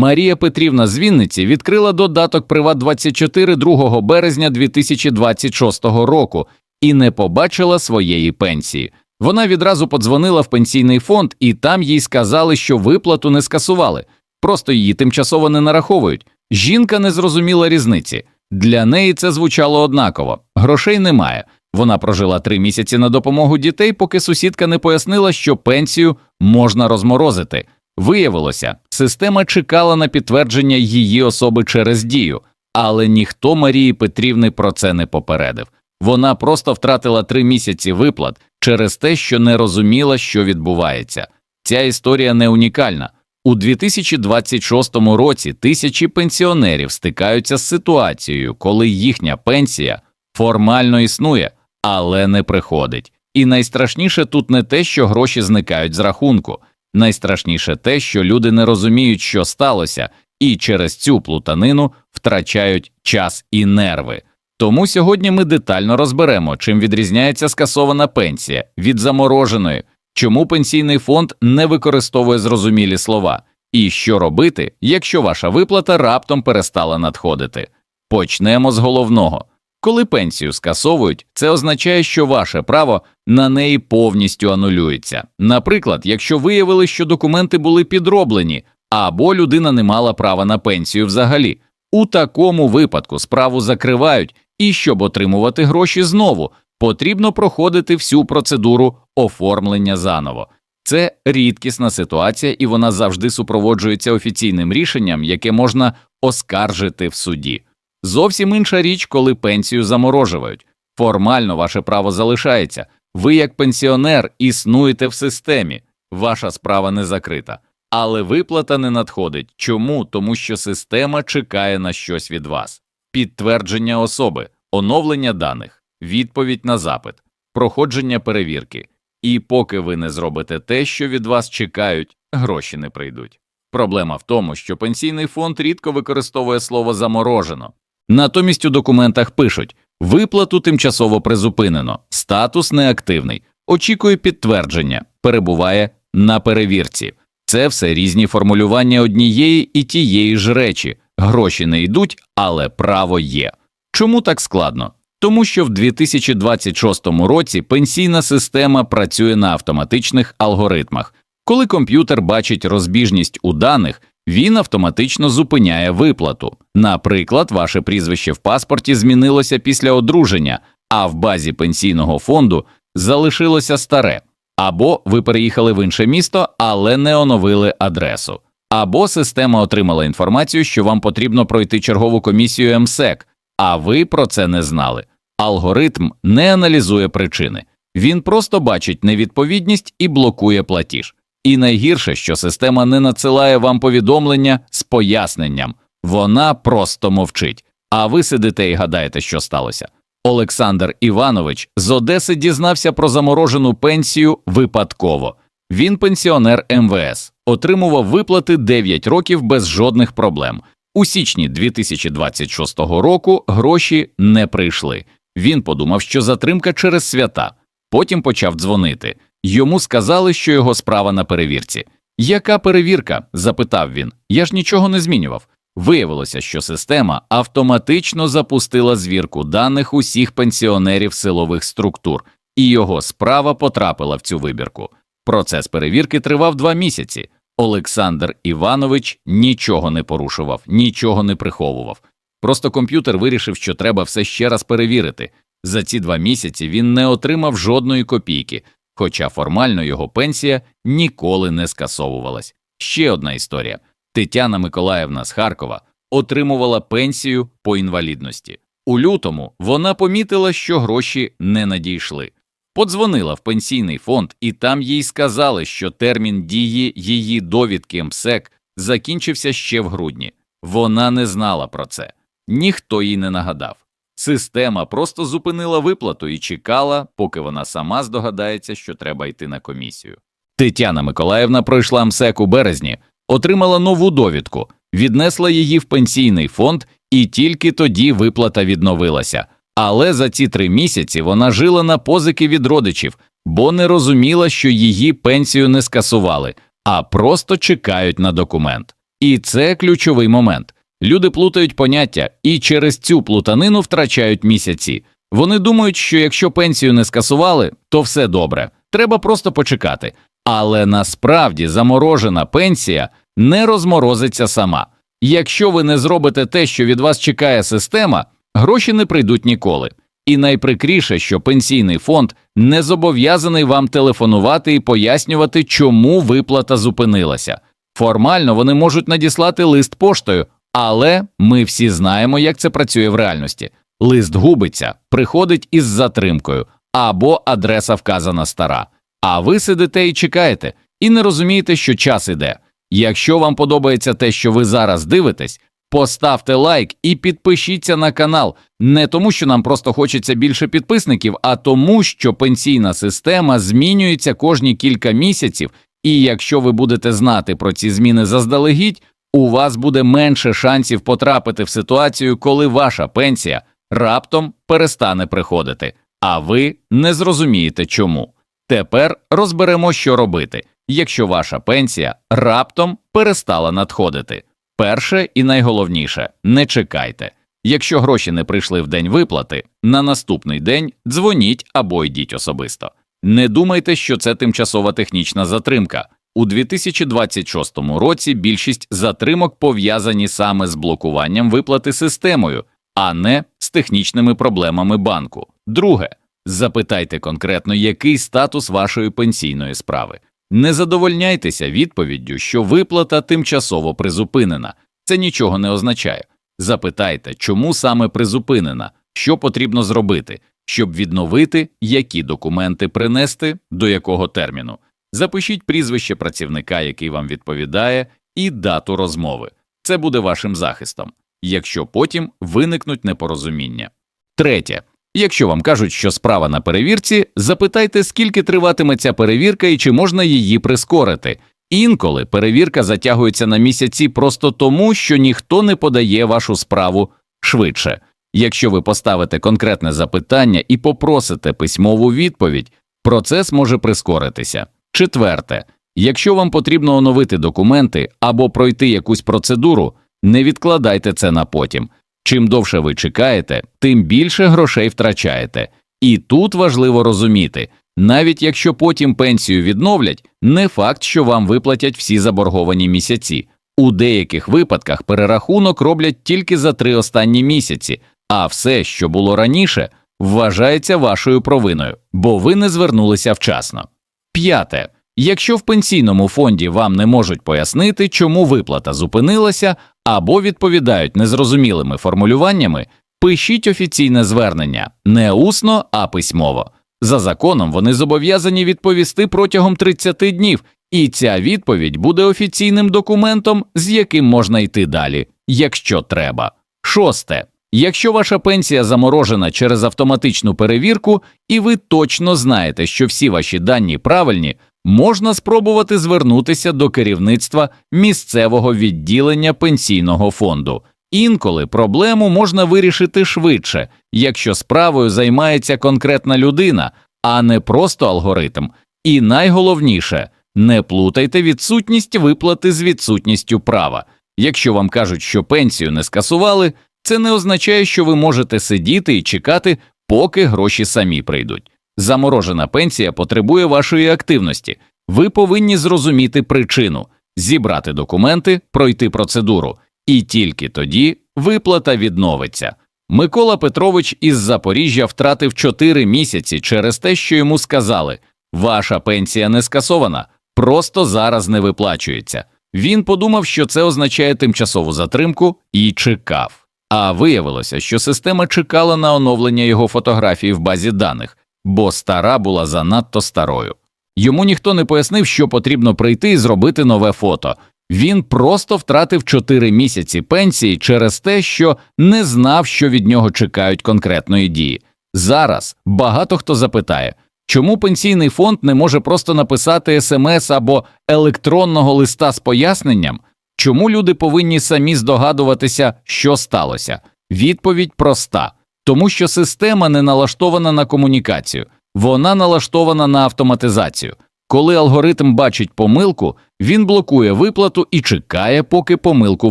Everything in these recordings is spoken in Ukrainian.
Марія Петрівна з Вінниці відкрила додаток Приват 24 2 березня 2026 року і не побачила своєї пенсії. Вона відразу подзвонила в пенсійний фонд, і там їй сказали, що виплату не скасували, просто її тимчасово не нараховують. Жінка не зрозуміла різниці. Для неї це звучало однаково. Грошей немає. Вона прожила три місяці на допомогу дітей, поки сусідка не пояснила, що пенсію можна розморозити. Виявилося, система чекала на підтвердження її особи через дію, але ніхто Марії Петрівни про це не попередив. Вона просто втратила три місяці виплат через те, що не розуміла, що відбувається. Ця історія не унікальна. У 2026 році тисячі пенсіонерів стикаються з ситуацією, коли їхня пенсія формально існує, але не приходить. І найстрашніше тут не те, що гроші зникають з рахунку, найстрашніше те, що люди не розуміють, що сталося, і через цю плутанину втрачають час і нерви. Тому сьогодні ми детально розберемо, чим відрізняється скасована пенсія від замороженої, чому пенсійний фонд не використовує зрозумілі слова, і що робити, якщо ваша виплата раптом перестала надходити. Почнемо з головного. Коли пенсію скасовують, це означає, що ваше право на неї повністю анулюється. Наприклад, якщо виявили, що документи були підроблені, або людина не мала права на пенсію взагалі. У такому випадку справу закривають, і щоб отримувати гроші знову, потрібно проходити всю процедуру оформлення заново. Це рідкісна ситуація, і вона завжди супроводжується офіційним рішенням, яке можна оскаржити в суді. Зовсім інша річ, коли пенсію заморожують. Формально ваше право залишається. Ви, як пенсіонер, існуєте в системі, ваша справа не закрита. Але виплата не надходить. Чому? Тому що система чекає на щось від вас. Підтвердження особи, оновлення даних, відповідь на запит, проходження перевірки. І поки ви не зробите те, що від вас чекають, гроші не прийдуть. Проблема в тому, що пенсійний фонд рідко використовує слово заморожено. Натомість у документах пишуть виплату тимчасово призупинено, статус неактивний, очікує підтвердження, перебуває на перевірці. Це все різні формулювання однієї і тієї ж речі. Гроші не йдуть, але право є. Чому так складно? Тому що в 2026 році пенсійна система працює на автоматичних алгоритмах. Коли комп'ютер бачить розбіжність у даних, він автоматично зупиняє виплату. Наприклад, ваше прізвище в паспорті змінилося після одруження, а в базі пенсійного фонду залишилося старе, або ви переїхали в інше місто, але не оновили адресу, або система отримала інформацію, що вам потрібно пройти чергову комісію МСЕК, а ви про це не знали. Алгоритм не аналізує причини, він просто бачить невідповідність і блокує платіж. І найгірше, що система не надсилає вам повідомлення з поясненням, вона просто мовчить. А ви сидите і гадаєте, що сталося. Олександр Іванович з Одеси дізнався про заморожену пенсію випадково. Він пенсіонер МВС, отримував виплати 9 років без жодних проблем. У січні 2026 року гроші не прийшли. Він подумав, що затримка через свята. Потім почав дзвонити. Йому сказали, що його справа на перевірці. Яка перевірка? запитав він. Я ж нічого не змінював. Виявилося, що система автоматично запустила звірку даних усіх пенсіонерів силових структур, і його справа потрапила в цю вибірку. Процес перевірки тривав два місяці. Олександр Іванович нічого не порушував, нічого не приховував. Просто комп'ютер вирішив, що треба все ще раз перевірити. За ці два місяці він не отримав жодної копійки, хоча формально його пенсія ніколи не скасовувалась. Ще одна історія: Тетяна Миколаївна з Харкова отримувала пенсію по інвалідності. У лютому вона помітила, що гроші не надійшли. Подзвонила в пенсійний фонд, і там їй сказали, що термін дії її довідки МСЕК закінчився ще в грудні. Вона не знала про це, ніхто їй не нагадав. Система просто зупинила виплату і чекала, поки вона сама здогадається, що треба йти на комісію. Тетяна Миколаївна пройшла МСЕК у березні, отримала нову довідку, віднесла її в пенсійний фонд, і тільки тоді виплата відновилася. Але за ці три місяці вона жила на позики від родичів, бо не розуміла, що її пенсію не скасували, а просто чекають на документ. І це ключовий момент. Люди плутають поняття і через цю плутанину втрачають місяці. Вони думають, що якщо пенсію не скасували, то все добре, треба просто почекати. Але насправді заморожена пенсія не розморозиться сама. Якщо ви не зробите те, що від вас чекає система, гроші не прийдуть ніколи. І найприкріше, що пенсійний фонд не зобов'язаний вам телефонувати і пояснювати, чому виплата зупинилася. Формально вони можуть надіслати лист поштою, але ми всі знаємо, як це працює в реальності. Лист губиться, приходить із затримкою, або адреса вказана стара. А ви сидите і чекаєте, і не розумієте, що час іде. Якщо вам подобається те, що ви зараз дивитесь, поставте лайк і підпишіться на канал не тому, що нам просто хочеться більше підписників, а тому, що пенсійна система змінюється кожні кілька місяців, і якщо ви будете знати про ці зміни заздалегідь, у вас буде менше шансів потрапити в ситуацію, коли ваша пенсія раптом перестане приходити, а ви не зрозумієте чому. Тепер розберемо, що робити, якщо ваша пенсія раптом перестала надходити. Перше і найголовніше не чекайте. Якщо гроші не прийшли в день виплати, на наступний день дзвоніть або йдіть особисто. Не думайте, що це тимчасова технічна затримка. У 2026 році більшість затримок пов'язані саме з блокуванням виплати системою, а не з технічними проблемами банку. Друге, запитайте конкретно, який статус вашої пенсійної справи. Не задовольняйтеся відповіддю, що виплата тимчасово призупинена. Це нічого не означає. Запитайте, чому саме призупинена, що потрібно зробити, щоб відновити, які документи принести, до якого терміну. Запишіть прізвище працівника, який вам відповідає, і дату розмови. Це буде вашим захистом, якщо потім виникнуть непорозуміння. Третє. Якщо вам кажуть, що справа на перевірці, запитайте, скільки триватиме ця перевірка і чи можна її прискорити. Інколи перевірка затягується на місяці просто тому, що ніхто не подає вашу справу швидше. Якщо ви поставите конкретне запитання і попросите письмову відповідь, процес може прискоритися. Четверте, якщо вам потрібно оновити документи або пройти якусь процедуру, не відкладайте це на потім. Чим довше ви чекаєте, тим більше грошей втрачаєте. І тут важливо розуміти, навіть якщо потім пенсію відновлять, не факт, що вам виплатять всі заборговані місяці. У деяких випадках перерахунок роблять тільки за три останні місяці, а все, що було раніше, вважається вашою провиною, бо ви не звернулися вчасно. П'яте. Якщо в пенсійному фонді вам не можуть пояснити, чому виплата зупинилася, або відповідають незрозумілими формулюваннями, пишіть офіційне звернення не усно, а письмово. За законом вони зобов'язані відповісти протягом 30 днів, і ця відповідь буде офіційним документом, з яким можна йти далі, якщо треба. Шосте. Якщо ваша пенсія заморожена через автоматичну перевірку, і ви точно знаєте, що всі ваші дані правильні, можна спробувати звернутися до керівництва місцевого відділення пенсійного фонду. Інколи проблему можна вирішити швидше, якщо справою займається конкретна людина, а не просто алгоритм. І найголовніше не плутайте відсутність виплати з відсутністю права. Якщо вам кажуть, що пенсію не скасували, це не означає, що ви можете сидіти і чекати, поки гроші самі прийдуть. Заморожена пенсія потребує вашої активності. Ви повинні зрозуміти причину, зібрати документи, пройти процедуру, і тільки тоді виплата відновиться. Микола Петрович із Запоріжжя втратив 4 місяці через те, що йому сказали ваша пенсія не скасована, просто зараз не виплачується. Він подумав, що це означає тимчасову затримку, і чекав. А виявилося, що система чекала на оновлення його фотографії в базі даних, бо стара була занадто старою. Йому ніхто не пояснив, що потрібно прийти і зробити нове фото. Він просто втратив 4 місяці пенсії через те, що не знав, що від нього чекають конкретної дії. Зараз багато хто запитає, чому пенсійний фонд не може просто написати смс або електронного листа з поясненням, чому люди повинні самі здогадуватися, що сталося. Відповідь проста тому що система не налаштована на комунікацію, вона налаштована на автоматизацію. Коли алгоритм бачить помилку, він блокує виплату і чекає, поки помилку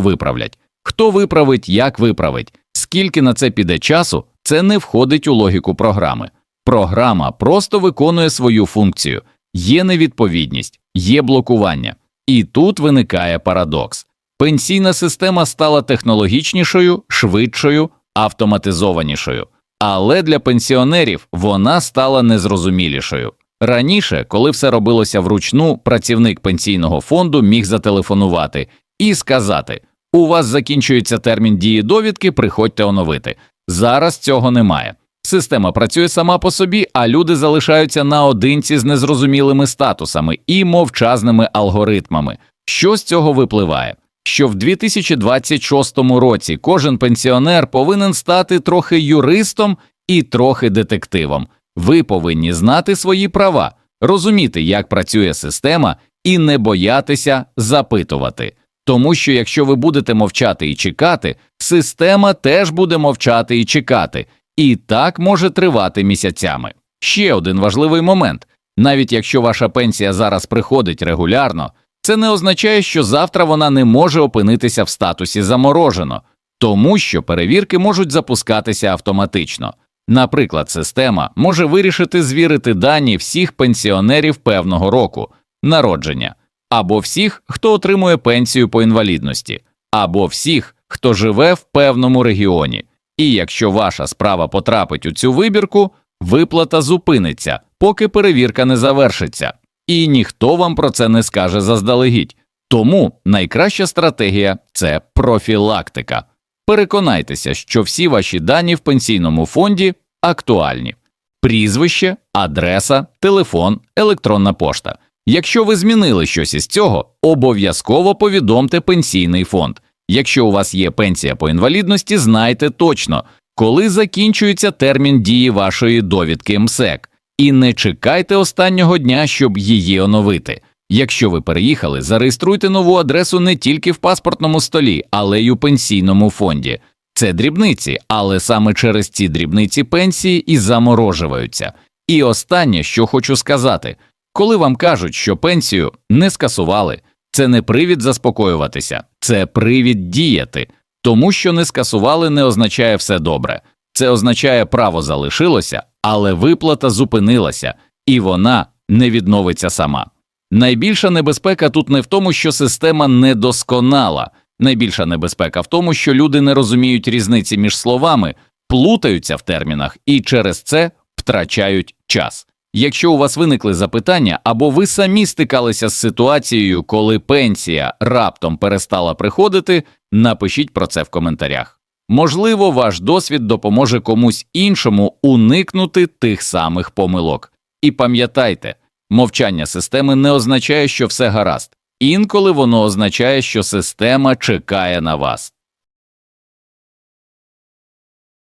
виправлять. Хто виправить, як виправить, скільки на це піде часу, це не входить у логіку програми. Програма просто виконує свою функцію, є невідповідність, є блокування. І тут виникає парадокс. Пенсійна система стала технологічнішою, швидшою, автоматизованішою, але для пенсіонерів вона стала незрозумілішою. Раніше, коли все робилося вручну, працівник пенсійного фонду міг зателефонувати і сказати: У вас закінчується термін дії довідки, приходьте оновити. Зараз цього немає. Система працює сама по собі, а люди залишаються наодинці з незрозумілими статусами і мовчазними алгоритмами. Що з цього випливає? Що в 2026 році кожен пенсіонер повинен стати трохи юристом і трохи детективом. Ви повинні знати свої права, розуміти, як працює система, і не боятися запитувати. Тому що якщо ви будете мовчати і чекати, система теж буде мовчати і чекати, і так може тривати місяцями. Ще один важливий момент: навіть якщо ваша пенсія зараз приходить регулярно, це не означає, що завтра вона не може опинитися в статусі заморожено, тому що перевірки можуть запускатися автоматично. Наприклад, система може вирішити звірити дані всіх пенсіонерів певного року народження, або всіх, хто отримує пенсію по інвалідності, або всіх, хто живе в певному регіоні. І якщо ваша справа потрапить у цю вибірку, виплата зупиниться, поки перевірка не завершиться, і ніхто вам про це не скаже заздалегідь. Тому найкраща стратегія це профілактика. Переконайтеся, що всі ваші дані в пенсійному фонді актуальні: прізвище, адреса, телефон, електронна пошта. Якщо ви змінили щось із цього, обов'язково повідомте пенсійний фонд. Якщо у вас є пенсія по інвалідності, знайте точно, коли закінчується термін дії вашої довідки МСЕК, і не чекайте останнього дня, щоб її оновити. Якщо ви переїхали, зареєструйте нову адресу не тільки в паспортному столі, але й у пенсійному фонді. Це дрібниці, але саме через ці дрібниці пенсії і заморожуються. І останнє, що хочу сказати, коли вам кажуть, що пенсію не скасували, це не привід заспокоюватися, це привід діяти, тому що не скасували не означає все добре. Це означає право залишилося, але виплата зупинилася, і вона не відновиться сама. Найбільша небезпека тут не в тому, що система недосконала, найбільша небезпека в тому, що люди не розуміють різниці між словами, плутаються в термінах і через це втрачають час. Якщо у вас виникли запитання, або ви самі стикалися з ситуацією, коли пенсія раптом перестала приходити, напишіть про це в коментарях. Можливо, ваш досвід допоможе комусь іншому уникнути тих самих помилок. І пам'ятайте, мовчання системи не означає, що все гаразд, інколи воно означає, що система чекає на вас.